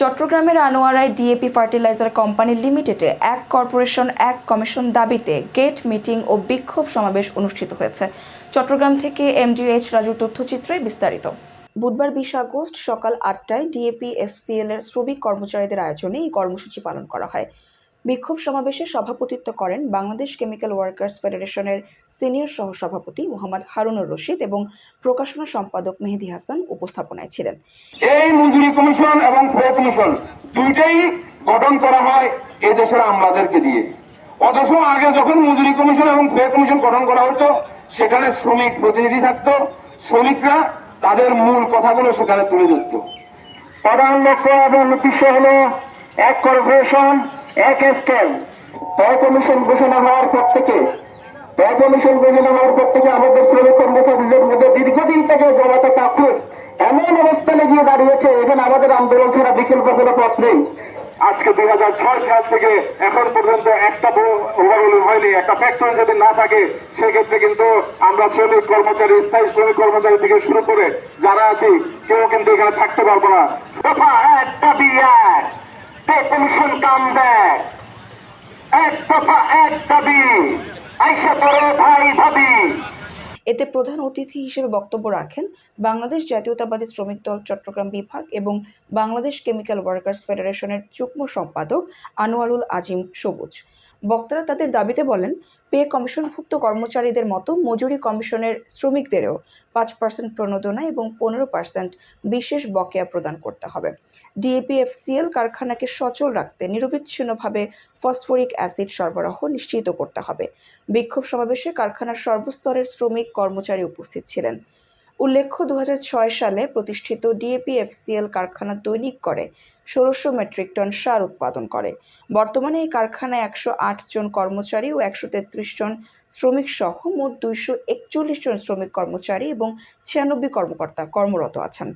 চট্টগ্রামের আনোয়ারায় DAP fertiliser company লিমিটেডে এক কর্পোরেশন, এক কমিশন দাবিতে গেট মিটিং ও বিক্ষোভ সমাবেশ অনুষ্ঠিত হয়েছে। চট্টগ্রাম থেকে এমডিএইচ রাজুর তথ্যচিত্রে বিস্তারিত। বুধবার বিশ আগস্ট সকাল আটটায় ডিএপি এফসিএল এর শ্রমিক কর্মচারীদের আয়োজনে এই কর্মসূচি পালন করা হয়। বিক্ষোভ সমাবেশে সভাপতিত্ব করেন বাংলাদেশ কেমিক্যাল ওয়ার্কার্স ফেডারেশনের সিনিয়র সহসভাপতি মোহাম্মদ হারুনুর রশিদ এবং প্রকাশনা সম্পাদক মেহেদি হাসান উপস্থাপনায় ছিলেন। এই মজুরি কমিশন এবং ফে কমিশন দুইটাই গঠন করা হয় এই দেশের আমলাদেরকে দিয়ে। অথচ আগে যখন মজুরি কমিশন এবং ফে কমিশন গঠন করা হতো সেখানে শ্রমিক প্রতিনিধি থাকতো শ্রমিকরা তাদের মূল কথাগুলো সেখানে তুলে ধরত। প্রধান লক্ষ্য এবং উদ্দেশ্য হল এক কর্পোরেশন এক স্কেল। ব্যয় কমিশন ঘোষণা হওয়ার পর থেকে ব্যয় কমিশন ঘোষণা হওয়ার পর থেকে আমাদের শ্রমিক কর্মচারীদের মধ্যে দীর্ঘদিন থেকে জমাতে কাকুর এমন অবস্থানে গিয়ে দাঁড়িয়েছে এখানে আমাদের আন্দোলন ছাড়া বিকল্প কোনো পথ নেই। আজকে দুই হাজার ছয় সাল থেকে এখন পর্যন্ত একটা ওভারঅল হয়নি, একটা ফ্যাক্টরি যদি না থাকে, সেক্ষেত্রে কিন্তু আমরা শ্রমিক কর্মচারী, স্থায়ী শ্রমিক কর্মচারী থেকে শুরু করে যারা আছি, কেউ কিন্তু এখানে থাকতে পারব না। দফা এক দাবি এক পে কমিশন কাম ব্যাক এক দফা এক দাবি আইসা পরে ভাই ভাবি এতে প্রধান অতিথি হিসেবে বক্তব্য রাখেন বাংলাদেশ জাতীয়তাবাদী শ্রমিক দল, চট্টগ্রাম বিভাগ এবং বাংলাদেশ কেমিক্যাল ওয়ার্কার্স ফেডারেশনের যুগ্ম সম্পাদক আনোয়ারুল আজিম সবুজ। বক্তারা তাদের দাবিতে বলেন, পে কমিশনভুক্ত কর্মচারীদের মতো মজুরি কমিশনের শ্রমিকদেরও পাঁচ পার্সেন্ট প্রণোদনা এবং পনেরো পার্সেন্ট বিশেষ বকেয়া প্রদান করতে হবে। ডিএপিএফসিএল কারখানাকে সচল রাখতে নিরবিচ্ছিন্নভাবে ফসফরিক অ্যাসিড সরবরাহ নিশ্চিত করতে হবে। বিক্ষোভ সমাবেশে কারখানার সর্বস্তরের শ্রমিক কর্মচারী উপস্থিত ছিলেন। উল্লেখ্য দু হাজার ছয় সালে প্রতিষ্ঠিত ডিএপিএফসিএল কারখানা দৈনিক করে ষোলোশো মেট্রিক টন সার উৎপাদন করে। বর্তমানে এই কারখানায় একশো আট জন কর্মচারী ও একশো তেত্রিশ জন শ্রমিক সহ মোট দুইশো একচল্লিশ জন শ্রমিক কর্মচারী এবং ছিয়ানব্বই কর্মকর্তা কর্মরত আছেন।